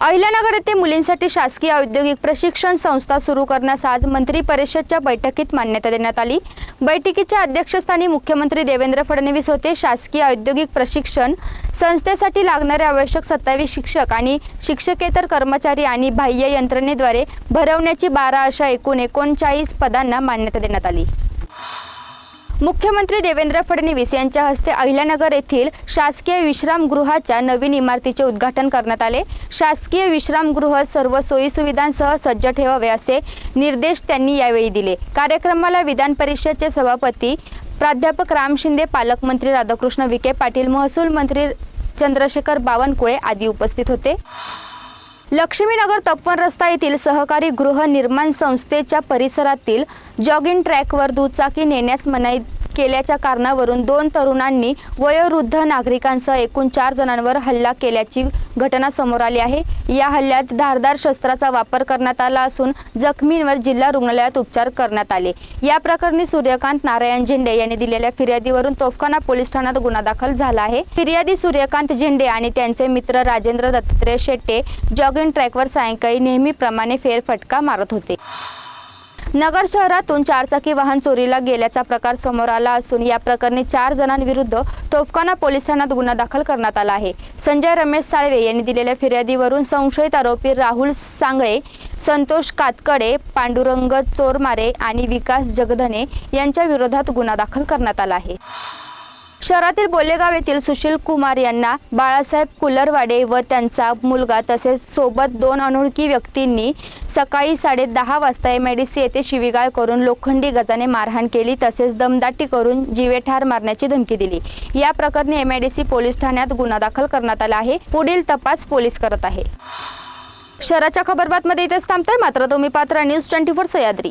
अहिल्यानगर येथे मुलींसाठी शासकीय औद्योगिक प्रशिक्षण संस्था सुरू करण्यास आज मंत्री परिषदच्या बैठकीत मान्यता देण्यात आली. बैठकीच्या अध्यक्षस्थानी मुख्यमंत्री देवेंद्र फडणवीस होते. शासकीय औद्योगिक प्रशिक्षण संस्थेसाठी लागणारे आवश्यक सत्तावीस शिक्षक आणि शिक्षकेतर कर्मचारी आणि बाह्य यंत्रणेद्वारे भरवण्याची बारा अशा एकूण एकोणचाळीस पदांना मान्यता देण्यात आली. मुख्यमंत्री देवेंद्र फडणवीस यांच्या हस्ते अहिल्यानगर येथील शासकीय विश्रामगृहाच्या नवीन इमारतीचे उद्घाटन करण्यात आले. शासकीय विश्रामगृह सर्व सोयीसुविधांसह सज्ज ठेवावे असे निर्देश त्यांनी यावेळी दिले. कार्यक्रमाला विधान परिषदचे सभापती प्राध्यापक राम शिंदे पालकमंत्री राधाकृष्ण विखे पाटील महसूल मंत्री चंद्रशेखर बावनकुळे आदी उपस्थित होते. लक्ष्मीनगर तपवन रस्ता येथील सहकारी गृहनिर्माण संस्थेच्या परिसरातील जॉगिंग ट्रॅकवर दुचाकी नेण्यास मनाई केल्याच्या कारणावरून दोन तरुणांनी वयोवृद्ध नागरिकांसह एकूण चार जणांवर हल्ला केल्याची घटना समोर आली आहे. या हल्ल्यात धारदार शस्त्राचा वापर करण्यात आला असून जखमींवर जिल्हा रुग्णालयात उपचार करण्यात आले. या प्रकरणी सूर्यकांत नारायण झेंडे यांनी दिलेल्या फिर्यादीवरून तोफखाना पोलीस ठाण्यात गुन्हा दाखल झाला आहे. फिर्यादी सूर्यकांत झेंडे आणि त्यांचे मित्र राजेंद्र दत्तात्रय शेट्टे जॉगिंग ट्रॅकवर सायंकाळी नेहमीप्रमाणे फेरफटका मारत होते. नगर शहरातून चारचाकी वाहन चोरीला गेल्याचा प्रकार समोर आला असून या प्रकरणी चार जणांविरुद्ध तोफखाना पोलीस ठाण्यात गुन्हा दाखल करण्यात आला आहे. संजय रमेश साळवे यांनी दिलेल्या फिर्यादीवरून संशयित आरोपी राहुल सांगळे संतोष कातकडे पांडुरंग चोरमारे आणि विकास जगधने यांच्या विरोधात गुन्हा दाखल करण्यात आला आहे. शहरातील बोलेगाव येथील सुशील कुमार यांना बाळासाहेब कुलरवाडे व त्यांचा मुलगा तसेच सोबत दोन अनोळखी व्यक्तींनी सकाळी साडे दहा वाजता एम येथे शिवीगाळ करून लोखंडी गजाने मारहाण केली तसेच दमदाटी करून जीवे ठार मारण्याची धमकी दिली. या प्रकरणी एम पोलीस ठाण्यात गुन्हा दाखल करण्यात आला आहे. पुढील तपास पोलीस करत आहे. शहराच्या खबरबातमध्ये इथेच थांबतोय. मात्र तुम्ही पात्र न्यूज ट्वेंटी फोर सह्याद्री.